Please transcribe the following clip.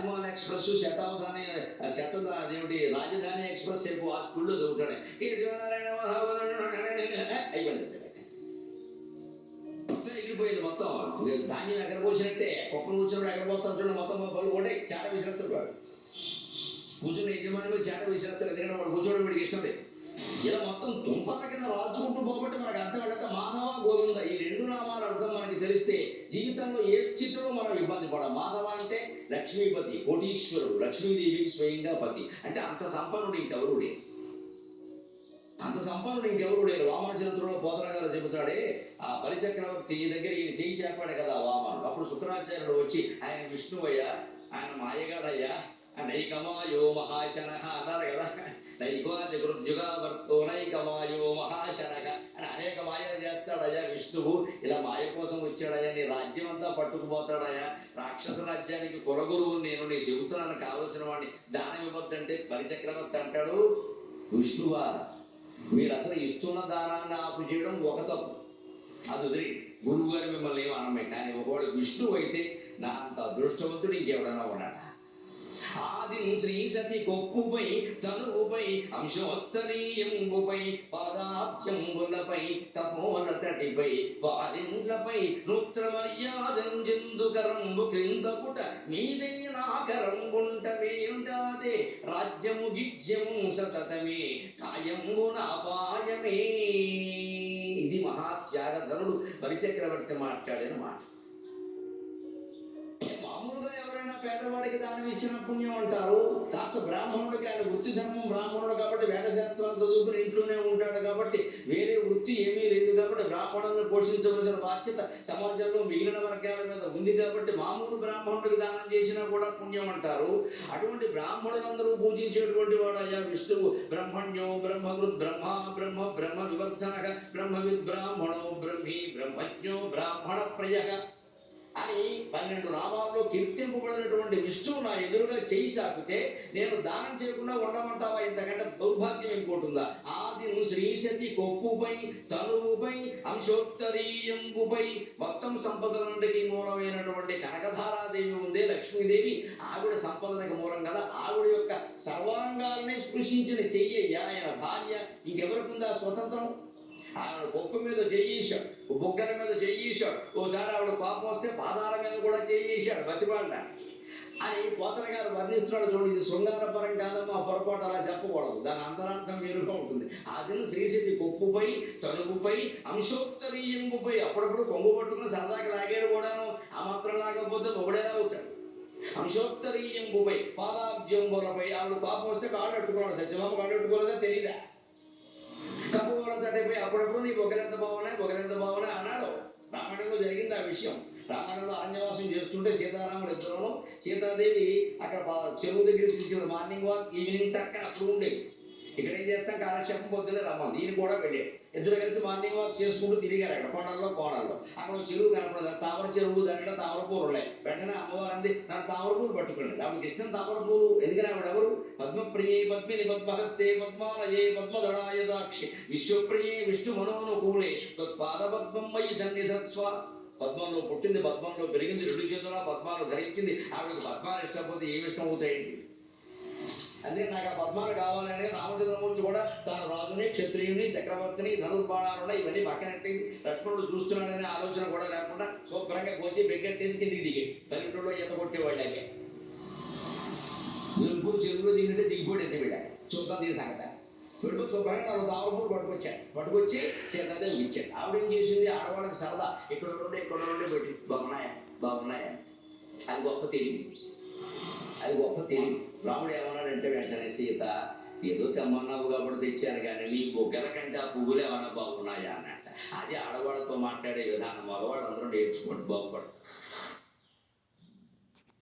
Rajamouli express శతావధాని శత అదేమిటి రాజధాని ఎక్స్ప్రెస్ సేపు ఆ స్కూల్లో చదువుతాడు కే శివనారాయణ అయిపోయింది. మొత్తం ఎగిరిపోయింది మొత్తం. ఇంకా ధాన్యం ఎగరపోసినట్టే కుక్కను కూర్చున్నాడు ఎగరపోతాడు చూడండి మొత్తం పళ్ళు కూడా చాట విసిరేస్తాడు కూర్చున్న యజమాని చాట విసిరేస్తాడు ఎందుకంటే వాడు కూర్చోవడం వీడికి ఇష్టం లేదు. ఇలా మొత్తం తుంపర్ల కింద రాల్చుకుంటూ పోబట్టి మనకు అర్థం అడగ మాధవ గోవింద. ఈ రెండు నామాల అర్థం మనకి తెలిస్తే జీవితంలో ఏ స్థితిలో మనం ఇబ్బంది పడ మాధవ అంటే లక్ష్మీపతి కోటీశ్వరుడు లక్ష్మీదేవికి స్వయంగా పతి. అంటే అంత సంపన్నుడు ఇంకెవరు లేరు. అంత సంపన్నుడు ఇంకెవరు లేరు. వామన చరిత్రలో గారు చెబుతాడే ఆ బలిచక్రవర్తి దగ్గర ఈయన చేయి చేపాడు కదా వామనుడు. అప్పుడు శుక్రాచార్యుడు వచ్చి ఆయన విష్ణువయ్యా ఆయన మాయగాడయ్యా నైకమాయో మహాశనః అన్నారు కదా. నైకోది వృద్యుగావర్తో నైకమాయో మహాశనక అని అనేక మాయలు చేస్తాడయ్యా విష్ణువు. ఇలా మాయ కోసం వచ్చాడయ్యా నీ రాజ్యం అంతా పట్టుకుపోతాడయ్యా. రాక్షస రాజ్యానికి కులగురువు నేను నీ చెబుతున్నాను కావలసిన వాడిని. దానం ఇవ్వద్దంటే బలిచక్రవర్తి అంటాడు విష్ణువా మీరు అసలు ఇస్తున్న దానాన్ని ఆపు చేయడం ఒక తప్పు. అది వదిలి గురువు గారు మిమ్మల్ని ఏమి కానీ ఒకవేళ విష్ణువు అయితే నా అంత అదృష్టవంతుడు ఇంకెవడన్నా ఉన్నాడా పాదిం శ్రీ సతి కొప్పుపై తనువుపై అంశోత్తరీయంబుపై పాదాబ్జంబులపై తపోనతటిపై వారింట్లపై నృత్ర మర్యాదంజెందుకరంబు క్రిందపుట మీదే నాకరంబుంట వేయుంటాదే రాజ్యము గిజ్యము సతతమే కాయంబున అపాయమే ఇది మహాత్యాగధనుడు బలిచక్రవర్తి మాట్లాడిన మాట. ఎవరైనా పేదవాడికి దానం ఇచ్చిన పుణ్యం అంటారు కాస్త బ్రాహ్మణుడికి ఆయన వృత్తి ధర్మం బ్రాహ్మణుడు కాబట్టి వేదశాస్త్రాలు చదువుకుని ఇంట్లోనే ఉంటాడు కాబట్టి వేరే వృత్తి ఏమీ లేదు కాబట్టి బ్రాహ్మణులను పోషించవలసిన బాధ్యత సమాజంలో మిగిలిన వర్గాల మీద ఉంది కాబట్టి మామూలు బ్రాహ్మణుడికి దానం చేసినా కూడా పుణ్యం అంటారు. అటువంటి బ్రాహ్మణులందరూ పూజించేటువంటి వాడు అయ్యా విష్ణువు. బ్రహ్మణ్యో బ్రహ్మకృత్ బ్రహ్మ బ్రహ్మ బ్రహ్మ వివర్ధనక బ్రహ్మవిద్ బ్రాహ్మణో బ్రహ్మి బ్రహ్మజ్ఞో బ్రాహ్మణ ప్రయగ అని పన్నెండు నామాల్లో కీర్తింపబడినటువంటి విష్ణువు నా ఎదురుగా చేయి చాపితే నేను దానం చేయకుండా ఉండమంటావా? ఇంతకంటే దౌర్భాగ్యం ఇంకోటి ఉందా? ఆది శ్రీశతి కొక్కుపై తనువుపై అంశోత్తరీయంబుపై మొత్తం సంపదలంటికి మూలమైనటువంటి కనకధారాదేవి ఉందే లక్ష్మీదేవి. ఆవిడ సంపదనకి మూలం కదా. ఆవిడ యొక్క సర్వాంగాల్ని స్పృశించిన చెయ్యి ఆయన భార్య? ఇంకెవరికి ఉందా స్వతంత్రం? ఆవిడ బొక్క మీద చేయేశాడు బొగ్గల మీద చేయేశాడు ఓసారి ఆవిడ కోపం వస్తే పాదాల మీద కూడా చేయేశాడు బతిపాడడానికి అని పోతన గారు వర్ణిస్తున్నాడు చూడండి ఇది శృంగారపరం కాదమ్మా పొరపాటు అలా చెప్పకూడదు. దాని అంతరార్థం వేరుగా ఉంటుంది. అది శ్రీశక్తి కొప్పుపై తణుకుపై అంశోత్తరీయంబుపై అప్పుడప్పుడు కొంగు పట్టుకుని సరదాకి లాగాడు కూడాను. ఆ మాత్రం లాగకపోతే ఒకడేలా అవుతాడు. అంశోత్తరీయంబుపై పాదాబ్జంబులపై ఆవిడ కోపం వస్తే కాళ్ళు అట్టుకోవాలి. సత్యమామ కాళ్ళు ఒకరెంత బాగున్నాయి ఒకరెంత బాగున్నాయి అన్నాడు రామాయణంలో జరిగింది ఆ విషయం. రామాయణంలో అరణ్యవాసం చేస్తుంటే సీతారాముడు ఇద్దరులో సీతాదేవి అక్కడ చెరువు దగ్గర తీసుకెళ్ళి మార్నింగ్ వాక్ ఈవినింగ్ టక్ అప్పుడు ఉండేవి. ఇక్కడ ఏం చేస్తాం? కాలక్షేపం పొద్దున్నే రమ్మని దీన్ని కూడా వెళ్ళాడు ఇద్దరు కలిసి మార్నింగ్ వాక్ చేసుకుంటూ తిరిగారు అక్కడ కొండల్లో కోణాల్లో అక్కడ చెరువు కనపడదు తామర చెరువు దగ్గర తామర పూలు ఉన్నాయి. వెంటనే అమ్మవారు అంది నాకు తామర పూలు పట్టుకున్నది ఆవిడకి ఇష్టం తామర పూలు ఎందుకని ఆవిడ ఎవరు? పద్మప్రియే పద్మిని పద్మహస్తే పద్మాలయే పద్మధరాయ దాక్షి. విశ్వప్రియే విష్ణు మనోనుకూలే. తత్పాద పద్మం మయి సన్నిధత్స్వ. పద్మంలో పుట్టింది పద్మంలో పెరిగింది రెండు చేతుల పద్మాలు ధరించింది. ఆవిడకి పద్మాలు ఇష్టపోతే ఏమి ఇష్టం అవుతాయండి? అదే నాకు ఆ పద్మాలు కావాలని రామచంద్రమూర్తి కూడా తన రాజుని క్షత్రియుని చక్రవర్తిని ధనుర్బాణాలు ఇవన్నీ పక్కనట్టేసి లక్ష్మణుడు చూస్తున్నాడనే ఆలోచన కూడా లేకుండా శుభ్రంగా కోసి బెగ్గట్టేసి కిందికి దిగి. పల్లెటూరులో ఈత కొట్టేవాళ్ళకి ఎప్పుడు చెరువులో దిగినట్టే దిగిపోడు ఎత్తి వెళ్ళాడు చూద్దాం దీని సంగత. వీడు శుభ్రంగా నాలుగు తామరపూలు పట్టుకొచ్చాడు. పట్టుకొచ్చి చేత ఇచ్చాడు. ఆవిడ ఏం చేసింది? ఆడవాళ్ళకి సరదా. ఇక్కడ ఉండే ఇక్కడ ఉండే పెట్టి బాగున్నాయా? బాగున్నాయా? అది గొప్ప తెలియదు అది గొప్ప తెలివి. రాముడు ఏమన్నాడంటే వెంటనే సీత ఏదో తెమ్మన్నావు కాబట్టి తెచ్చాను కానీ నీ బొగ్గల కంటే ఆ పువ్వులు ఏమన్నా బాగున్నాయా? అన్నట్ట అది ఆడవాళ్ళతో మాట్లాడే విధానం. మగవాళ్ళందరూ నేర్చుకోండి బాగుపడు